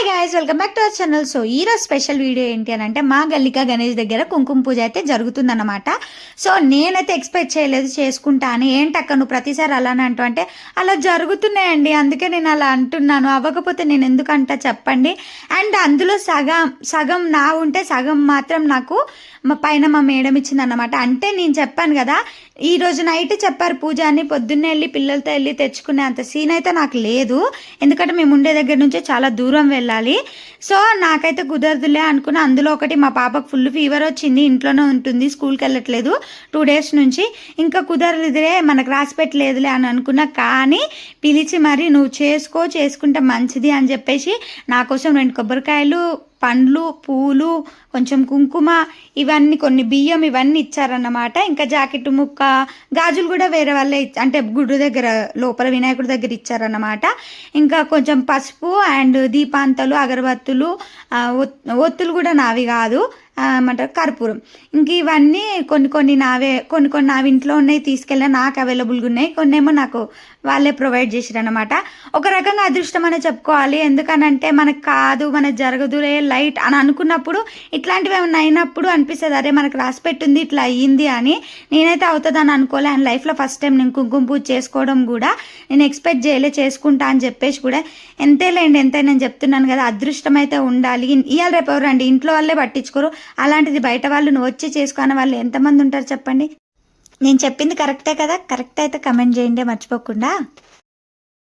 Hi guys welcome back to our channel so ఈరోజు special video ఏంటి అని అంటే మా గల్లిక గణేష్ దగ్గర కుంకుమ పూజ అయితే జరుగుతుందన్నమాట. సో నేనైతే ఎక్స్పెక్ట్ చేయలేదు చేసుకుంటా అని ఏంటక్క నువ్వు ప్రతిసారి అలానే అంటూ అంటే అలా జరుగుతున్నాయండి అందుకే నేను అలా అంటున్నాను. అవ్వకపోతే నేను ఎందుకంటా చెప్పండి? అండ్ అందులో సగం సగం నా ఉంటే సగం మాత్రం నాకు మా పైన మా మేడం ఇచ్చిందన్నమాట. అంటే నేను చెప్పాను కదా ఈ రోజు నైట్ చెప్పారు పూజ అని పొద్దున్నే వెళ్ళి పిల్లలతో వెళ్ళి తెచ్చుకునే అంత సీన్ అయితే నాకు లేదు. ఎందుకంటే మేము ఉండే దగ్గర నుంచే చాలా దూరం వెళ్ళాలి. సో నాకైతే కుదరదులే అనుకున్న. అందులో ఒకటి మా పాపకు ఫుల్ ఫీవర్ వచ్చింది. ఇంట్లోనే ఉంటుంది. స్కూల్కి వెళ్ళట్లేదు టూ డేస్ నుంచి. ఇంకా కుదరదులే. మనకు రాసి పెట్టలేదులే అని అనుకున్నా. కానీ పిలిచి మరి నువ్వు చేసుకో చేసుకుంటే మంచిది అని చెప్పేసి నా కోసం రెండు కొబ్బరికాయలు పండ్లు పూలు కొంచెం కుంకుమ ఇవన్నీ కొన్ని బియ్యం ఇవన్నీ ఇచ్చారన్నమాట. ఇంకా జాకెట్ ముక్క గాజులు కూడా వేరే వాళ్ళే అంటే గుడి దగ్గర లోపల వినాయకుడి దగ్గర ఇచ్చారన్నమాట. ఇంకా కొంచెం పసుపు అండ్ దీపాంతలు అగరబత్తులు ఒత్తులు కూడా నావి కాదు. ఏమంటారు కర్పూరం. ఇంక ఇవన్నీ కొన్ని కొన్ని నావే కొన్ని కొన్ని నావి ఇంట్లో ఉన్నాయి తీసుకెళ్ళిన నాకు అవైలబుల్గా ఉన్నాయి. కొన్ని ఏమో నాకు వాళ్ళే ప్రొవైడ్ చేసిరనమాట ఒక రకంగా అదృష్టం అనే చెప్పుకోవాలి. ఎందుకనంటే మనకు కాదు మనకు జరగదులే లైట్ అని అనుకున్నప్పుడు ఇట్లాంటివి ఏమైనా అయినప్పుడు అనిపిస్తుంది అరే మనకు రాసి పెట్టింది ఇట్లా అయ్యింది అని. నేనైతే అవుతుందని అనుకోలే. అండ్ లైఫ్లో ఫస్ట్ టైం నేను కుంకుమ పూజ చేసుకోవడం కూడా నేను ఎక్స్పెక్ట్ చేయలే చేసుకుంటా అని చెప్పేసి కూడా. ఎంతేలేండి ఎంతైనా నేను చెప్తున్నాను కదా అదృష్టం అయితే ఉండాలి. ఇవాళ రేపు ఎవరండి? ఇంట్లో వాళ్ళే పట్టించుకోరు. అలాంటిది బయట వాళ్ళు నువ్వు వచ్చి చేసుకునే వాళ్ళు ఎంతమంది ఉంటారు చెప్పండి? నేను చెప్పింది కరెక్టే కదా? కరెక్ట్ అయితే కమెంట్ చేయండి మర్చిపోకుండా.